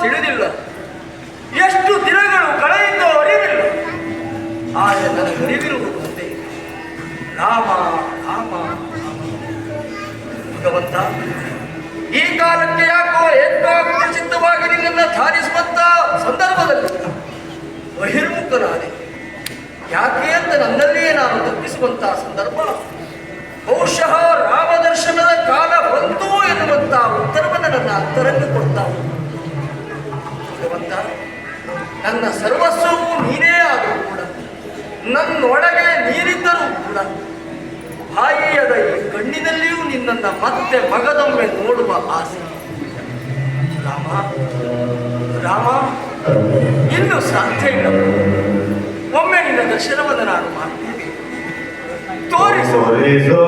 ತಿಳಿದಿಲ್ಲ. ಎಷ್ಟು ದಿನಗಳು ಕಳೆಯಿತು ಅರಿವಿಲ್ಲ. ಆದರೆ ನನಗೆ ಅರಿವಿರುವುದು ಒಂದೇ. ರಾಮ ರಾಮ ಭಗವಂತ, ಈ ಕಾಲಕ್ಕೆ ಯಾಕೋ ಏಕಾಗ್ರ ಪ್ರಸಿದ್ಧವಾಗಿ ನಿನ್ನನ್ನು ಧಾರಿಸುವಂತ ಸಂದರ್ಭದಲ್ಲಿ ಬಹಿರ್ಮುಖನಾದೆ. ಯಾಕೆ ಅಂತ ನನ್ನಲ್ಲಿಯೇ ನಾನು ತಪ್ಪಿಸುವಂತಹ ಸಂದರ್ಭ? ಬಹುಶಃ ರಾಮದರ್ಶನದ ಕಾಲ ಬಂತು ಎನ್ನುವಂತಹ ಉತ್ತರವನ್ನು ನನ್ನ ಅಂತರಂಗ ಕೊಡ್ತಾ ಭಗವಂತ ನನ್ನ ಸರ್ವಸ್ವವು ನೀನೇ ಆದರೂ ಕೂಡ, ನನ್ನೊಳಗೆ ನೀರಿದ್ದರೂ ಕೂಡ, ಬಾಯಿಯದ ಈ ಕಣ್ಣಿನಲ್ಲಿಯೂ ನಿನ್ನನ್ನು ಮತ್ತೆ ಮಗದೊಮ್ಮೆ ನೋಡುವ ಆಸೆ. ರಾಮ ರಾಮ, ಇನ್ನು ಸಾಧ್ಯ ಇಲ್ಲ. ಒಮ್ಮೆ ನಿನ್ನ ದರ್ಶನವನ್ನು ನಾನು ಮಾಡ್ತೇನೆ. ತೋರಿಸು.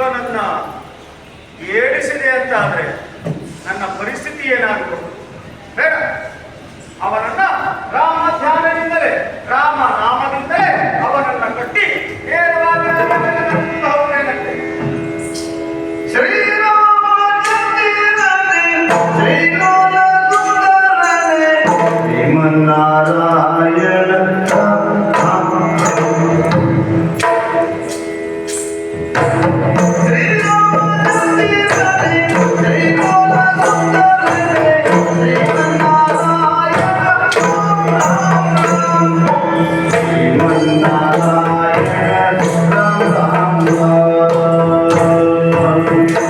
ಜೀವನನ್ನ ಏಳಿಸಿದೆ ಅಂತ ಆದರೆ ನನ್ನ ಪರಿಸ್ಥಿತಿ ಏನಾಗಬಹುದು ಬೇಡ. ಅವನನ್ನ ರಾಮ ಧ್ಯಾನದಿಂದಲೇ ರಾಮ ನಾಮದಿಂದಲೇ ಅವನನ್ನ ಕಟ್ಟಿ ನೇರವಾಗಿ control.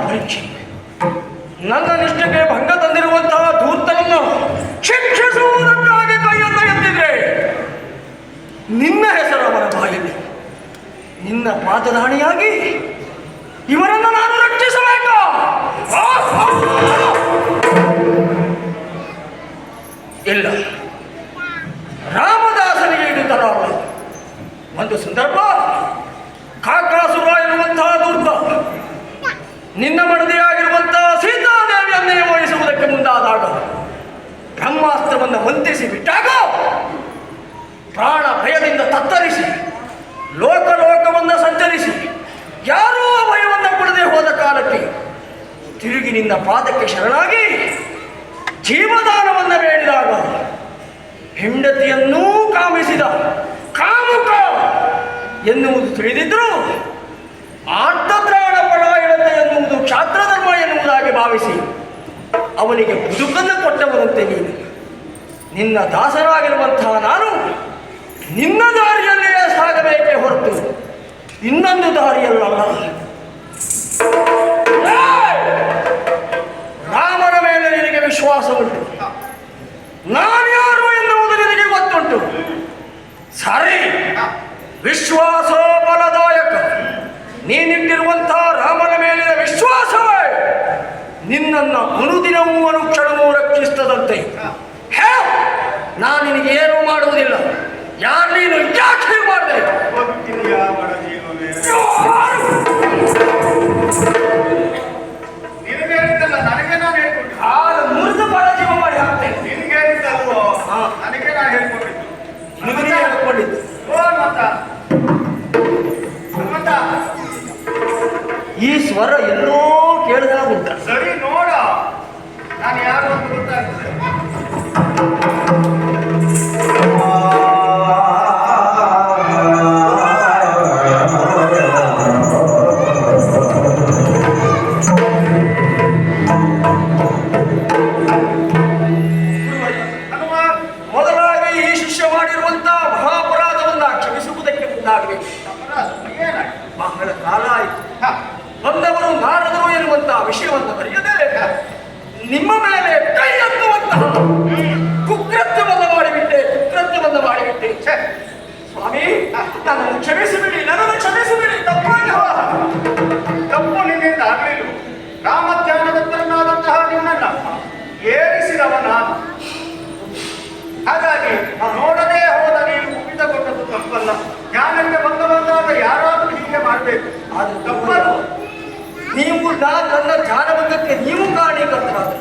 ಪರೀಕ್ಷೆ ನನ್ನ ನಿಷ್ಠೆಗೆ ಭಂಗ ತಂದಿರುವಂತಹ ಧೂರ್ತನನ್ನು ಶಿಕ್ಷಿಸುವುದಕ್ಕಾಗಿ ಕೈಯನ್ನು ಎತ್ತಿದ್ರೆ ನಿನ್ನ ಹೆಸರು ಅವರ ಬಾಯಲ್ಲಿ. ನಿನ್ನ ಪಾದದಾಣಿಯಾಗಿ ಇವರನ್ನು ನಾನು ರಕ್ಷಿಸಬೇಕು! ಇಲ್ಲ. ಇನ್ನೊಂದು ದಾರಿಯಲ್ಲಲ್ಲ! ರಾಮನ ಮೇಲೆ ನಿನಗೆ ವಿಶ್ವಾಸ ಉಂಟು ನಾನ್ಯಾರು ಎನ್ನುವುದು ನಿನಗೆ ಗೊತ್ತುಂಟು. ಸರಿ ವಿಶ್ವಾಸ ಬಲದಾಯಕ. ನೀನಿಟ್ಟಿರುವಂತಹ ರಾಮನ ಮೇಲಿನ ವಿಶ್ವಾಸವೇ ನಿನ್ನನ್ನು ಅನುದಿನವೂ ಅನುಕ್ಷಣವೂ ರಕ್ಷಿಸ್ತದಂತೆ ಹೇ ನಾನು ನಿನಗೆ ಏನೂ ಮಾಡುವುದಿಲ್ಲ. ಯಾರು ನೀನು? ಯಾಕೆ ಮಾಡಿದೆ. ಈ ಸ್ವರ ಎಲ್ಲೋ ಕೇಳಿದಾಗುಂಟ ಸರಿ ನೋಡ. ನಾನು ಯಾರು ನನ್ನ ಜಾನಭಂಗಕ್ಕೆ ನೀವು ಕಾರಣೀಕರ್ತರಾದ್ರೆ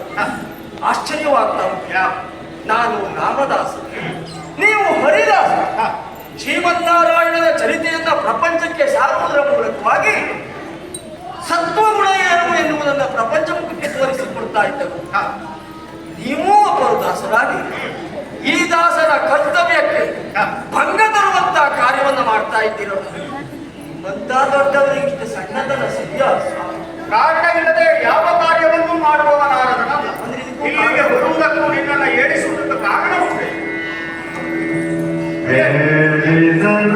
ಆಶ್ಚರ್ಯವಾಗ್ತಾ ನಾನು ರಾಮದಾಸ. ನೀವು ಹರಿದಾಸ. ಶ್ರೀಮನ್ನಾರಾಯಣನ ಚರಿತೆಯನ್ನ ಪ್ರಪಂಚಕ್ಕೆ ಸಾರುವುದರ ಮೂಲಕವಾಗಿ ಸತ್ವಗುಣ ಏನು ಎನ್ನುವುದನ್ನು ಪ್ರಪಂಚಮುಖಕ್ಕೆ ತೋರಿಸಿಕೊಡ್ತಾ ಇದ್ದರು. ನೀವು ಒಬ್ಬರು ದಾಸರಾಗಿ ಈ ದಾಸರ ಕರ್ತವ್ಯಕ್ಕೆ ಭಂಗ ತರುವಂತಹ ಕಾರ್ಯವನ್ನು ಮಾಡ್ತಾ ಇದ್ದೀರ. ದೊಡ್ಡವರಿಗೆ ಇಷ್ಟು ಸಣ್ಣದಲ್ಲ ಸದ್ಯ ಕಾರಣವಿಲ್ಲದೆ ಯಾವ ಕಾರ್ಯವನ್ನು ಮಾಡುವವನಾರದನಲ್ಲ ಅಂದ್ರೆ ಇದಕ್ಕೂ ಇಲ್ಲಿಗೆ ಬರುವುದಕ್ಕೂ ನಿನ್ನನ್ನು ಏರಿಸುವುದಕ್ಕೆ ಕಾರಣ ಉಂಟೆ ಹೇಳಿದನು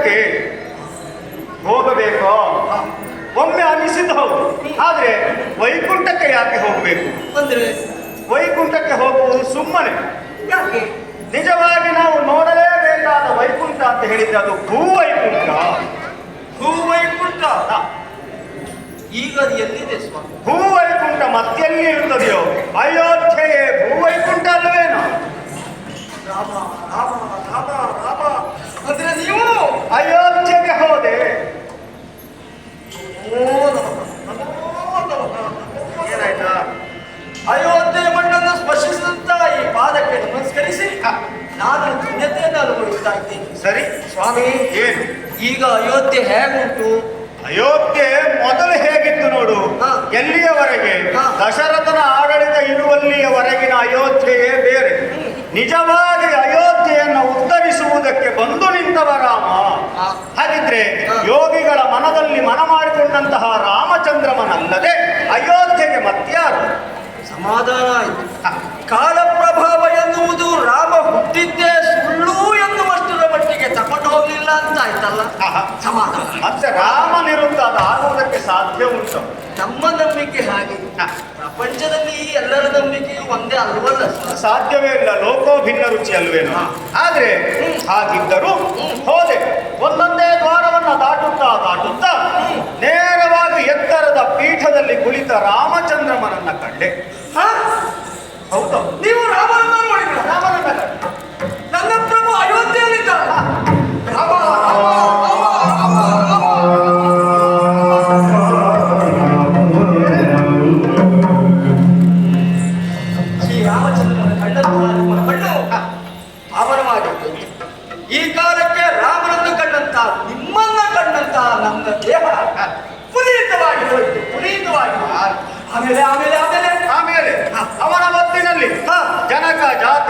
ವೈಕುಂಠಕ್ಕೆ ಹೋಗಬೇಕು? ಒಮ್ಮೆ ಅನಿಸಿದ್ದು ಹೌದು ಆದ್ರೆ ವೈಕುಂಠಕ್ಕೆ ಯಾಕೆ ಹೋಗಬೇಕು? ಅಂದ್ರೆ? ವೈಕುಂಠಕ್ಕೆ ಹೋಗುವುದು ಸುಮ್ಮನೆ. ಯಾಕೆ? ನಿಜವಾಗಿ ನಾವು ನೋಡಲೇಬೇಕಾದ ವೈಕುಂಠ ಅಂತ ಹೇಳಿದ್ರೆ ಅದು ಭೂವೈಕುಂಠ. ಭೂವೈಕುಂಠ? ಈಗ ಅದು ಎಲ್ಲಿದೆ ಸ್ವಾಮಿ? ಭೂವೈಕುಂಠ ಮತ್ತೆಲ್ಲಿ ಇರುತ್ತದೆಯೋ? ಅಯೋಧ್ಯೆಯೇ ಭೂವೈಕುಂಠ ಅಲ್ಲವೇನೋ ರಾಮ ರಾಮ ರಾಮ ರಾಮ ಅಂದ್ರೆ ನೀವು ಅಯೋಧ್ಯೆಗೆ ಹೋದೆ ನಮೋ ನಮಃ, ನಮೋ ನಮಃ, ನಮೋ ಏನಾಯ್ತಾ ಅಯೋಧ್ಯೆ ಮಣ್ಣನ್ನು ಸ್ಪರ್ಶಿಸಿದಂತ ಈ ಪಾದಕ್ಕೆ ನಮಸ್ಕರಿಸಿ ನಾನು ಧನ್ಯತೆಯನ್ನು ಅನುಭವಿಸ್ತಾ ಇದ್ದೇನೆ ಸರಿ? ಸ್ವಾಮಿ ಏನು? ಈಗ ಅಯೋಧ್ಯೆ ಹೇಗುಂಟು? ಅಯೋಧ್ಯೆ ಮೊದಲು ಹೇಗಿತ್ತು ನೋಡು? ಎಲ್ಲಿಯವರೆಗೆ. ದಶರಥನ ಆಡಳಿತ ಇರುವಲ್ಲಿಯವರೆಗಿನ ಅಯೋಧ್ಯೆಯೇ ಬೇರೆ. ನಿಜವಾಗಿ ಅಯೋಧ್ಯೆಯನ್ನು ಉತ್ತರಿಸುವುದಕ್ಕೆ ಬಂದು ನಿಂತವ ರಾಮ. ಹಾಗಿದ್ರೆ ಯೋಗಿಗಳ ಮನದಲ್ಲಿ ಮನ ಮಾಡಿಕೊಂಡಂತಹ ರಾಮಚಂದ್ರಮನಲ್ಲದೆ ಅಯೋಧ್ಯೆಗೆ ಮತ್ಯಾರು ಸಮಾಧಾನ ಆಯಿತು. ಕಾಲಪ್ರಭಾವ ಕಾಲ ಪ್ರಭಾವ ಎನ್ನುವುದು ರಾಮ ಹುಟ್ಟಿದ್ದೇ ಸುಳ್ಳು. ಹೋಗ್ಲಿಲ್ಲ ಅಂತ ಆಯ್ತಲ್ಲ. ಸಮಾಧಾನ. ಮತ್ತೆ ರಾಮನಿರುತ್ತ ಆಗುವುದಕ್ಕೆ ಸಾಧ್ಯ ಉಂಟು. ನಮ್ಮ ನಂಬಿಕೆ ಹಾಗೆ. ಪ್ರಪಂಚದಲ್ಲಿ ಎಲ್ಲರ ನಂಬಿಕೆಯು ಒಂದೇ ಅಲ್ವಲ್ಲ? ಸಾಧ್ಯವೇ ಇಲ್ಲ. ಲೋಕೋ ಭಿನ್ನ ರುಚಿ ಅಲ್ವೇನು. ಆದ್ರೆ ಹಾಗಿದ್ದರೂ ಹೋದೆ. ಒಂದೊಂದೇ ದ್ವಾರವನ್ನು ದಾಟುತ್ತಾ ದಾಟುತ್ತಾ ನೇರವಾಗಿ ಎತ್ತರದ ಪೀಠದಲ್ಲಿ ಕುಳಿತ ರಾಮಚಂದ್ರಮನನ್ನ ಕಂಡೆ. ಹಾ? ಹೌದು? ನೀವು ರಾಮನನ್ನ ನೋಡಿದ್ರ? ರಾಮನನ್ನ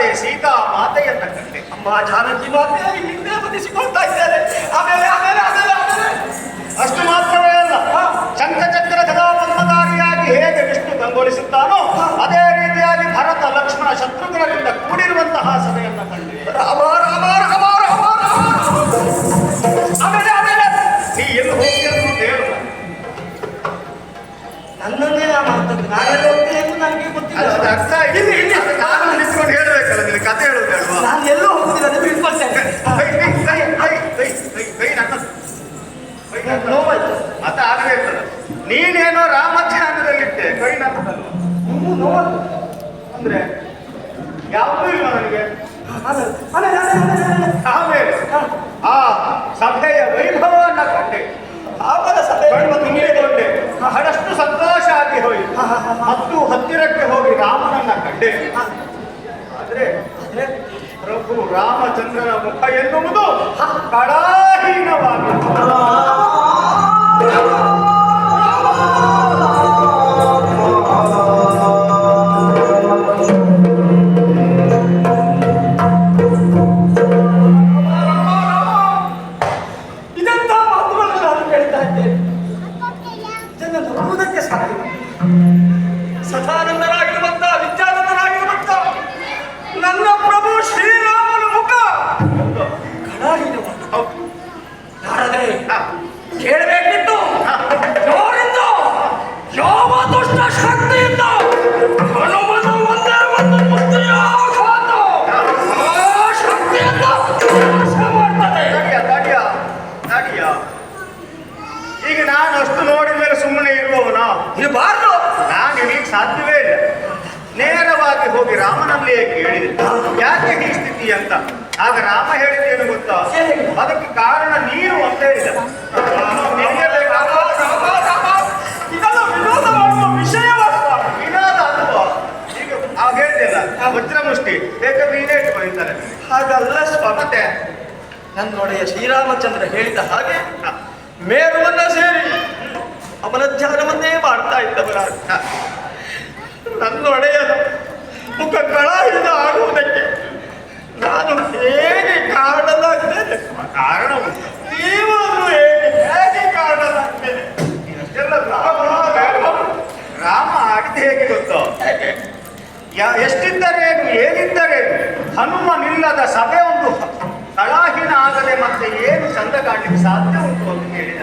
ಜಾತೆ ಸೀತಾ ಮಾತೆಯನ್ನ ಕಂಡೆ. ಅಮ್ಮ ಜಾನಕಿ ಮಾತೆ ಹಿಂದೆ ಬದಿಸಿಕೊಳ್ತಾ ಇದ್ದಾರೆ. ಆಮೇಲೆ ಆಮೇಲೆ ಆಮೇಲೆ ಆಮೇಲೆ. ಅಷ್ಟು ಮಾತ್ರವೇ ಅಲ್ಲ. ಶಂಖಚಕ್ರ ಗದಾ ಪದ್ಮಧಾರಿಯಾಗಿ ಹೇಗೆ ವಿಷ್ಣು ಕಂಗೊಳಿಸುತ್ತಾನೋ ಅದೇ ರೀತಿಯಾಗಿ ಭರತ ಲಕ್ಷ್ಮಣ ಶತ್ರುಘ್ನರಿಂದ ಕೂಡಿರುವಂತಹ ಸಭೆಯನ್ನ ಕಂಡೆ. ರಾಮ ರಾಮ ರಾಮ ರಾಮ ಆಮೇಲೆ ಆಮೇಲೆ. ಈ ಎಲ್ಲಿ ಹೇಳು. ನನ್ನನ್ನೇ ಆ ಮಾತದ್ದು ನಾನೆಲ್ಲ ಹೋಗ್ತೀನಿ ನನಗೆ ಗೊತ್ತಿಲ್ಲ. ಅರ್ಥ ಇಲ್ಲಿ ಇಲ್ಲಿ. ನಾನು ನಿಂತ್ಕೊಂಡು ನಿನಗೆ ಕತೆ ಹೇಳುವುದಲ್ವಾ ನಾನು ಎಲ್ಲೋ ಹೋಗ್ತೀನಿ ಅದು ಕೈ ನನ್ನ ನೋವಾಯ್ತು. ಮತ್ತೆ ಆಗ್ಬೇಕಲ್ಲ ನೀನೇನೋ ರಾಮಧ್ಯಾನದಲ್ಲಿಟ್ಟೆ ಕೈ ನನ್ನದಲ್ಲ ಇನ್ನೂ ನೋವಾಯ್ತು. ಅಂದ್ರೆ ಯಾವುದೂ ಇಲ್ಲ ನನಗೆ? ಆಮೇಲೆ ಆ ಸಭೆಯ ವೈಭವವನ್ನ ಕಂಡೆ. ಆಪದ ಸಭೆ. ತುಂಬಿಕೊಂಡೆ. ಬಹಳಷ್ಟು ಸಂತೋಷ ಆಗಿ ಹೋಯಿತು. ಮತ್ತು ಹತ್ತಿರಕ್ಕೆ ಹೋಗಿ ರಾಮನನ್ನ ಕಂಡೆ ಆದ್ರೆ ಆದ್ರೆ ಪ್ರಭು ರಾಮಚಂದ್ರನ ಮುಖ ಎನ್ನುವುದು ಕಡಾಹೀನವಾಗಿತ್ತು ರಾಮನಲ್ಲಿಯೇ ಕೇಳಿದೆ. ಯಾಕೆ ಈ ಸ್ಥಿತಿ ಅಂತ? ಆಗ ರಾಮ ಹೇಳಿದ್ದೇನು ಗೊತ್ತಾ? ಅದಕ್ಕೆ ಕಾರಣ ನೀನು ಅಂತ ಹೇಳಿದ. ವಜ್ರಮುಷ್ಟಿ ಬೇಕಾದ್ರೆ ನೀನೇ ಇಟ್ಕೊಳ್ತಾರೆ ಹಾಗಲ್ಲ ಸ್ವಾಮತೆ ಮತ್ತೆ ನನ್ನೊಡೆಯ ಶ್ರೀರಾಮಚಂದ್ರ ಹೇಳಿದ ಹಾಗೆ ಮೇರುವನ್ನ ಸೇರಿ ಅವನ ಧ್ಯಾನವನ್ನೇ ಮಾಡ್ತಾ ಇದ್ದವರ ಹ, ನನ್ನೊಡೆಯ ಮುಖ ಕಳಾಹಿದ ಆಗುವುದಕ್ಕೆ ನಾನು ಹೇಗೆ ಕಾರಣನಾಗ್ತೇನೆ? ಕಾರಣ ನೀವನ್ನು ನೀವು ಹೇಗೆ ಹೇಗೆ ಕಾರಣನಾಗ್ತೇನೆ? ಅಷ್ಟೆಲ್ಲ ರಾಮ ರಾಮ ಹೇಗೆ ಗೊತ್ತು? ಹೇಗೆ ಯಾ- ಎಷ್ಟಿದ್ದರೇನು ಏನಿದ್ದರೇನು ಹನುಮನಿಲ್ಲದ ಸಭೆ ಒಂದು ಕಳಾಹೀನ ಆಗದೆ ಮತ್ತೆ ಏನು ಚಂದ ಕಾಣಲಿಕ್ಕೆ ಸಾಧ್ಯ ಉಂಟು ಅಂತ ಹೇಳಿದ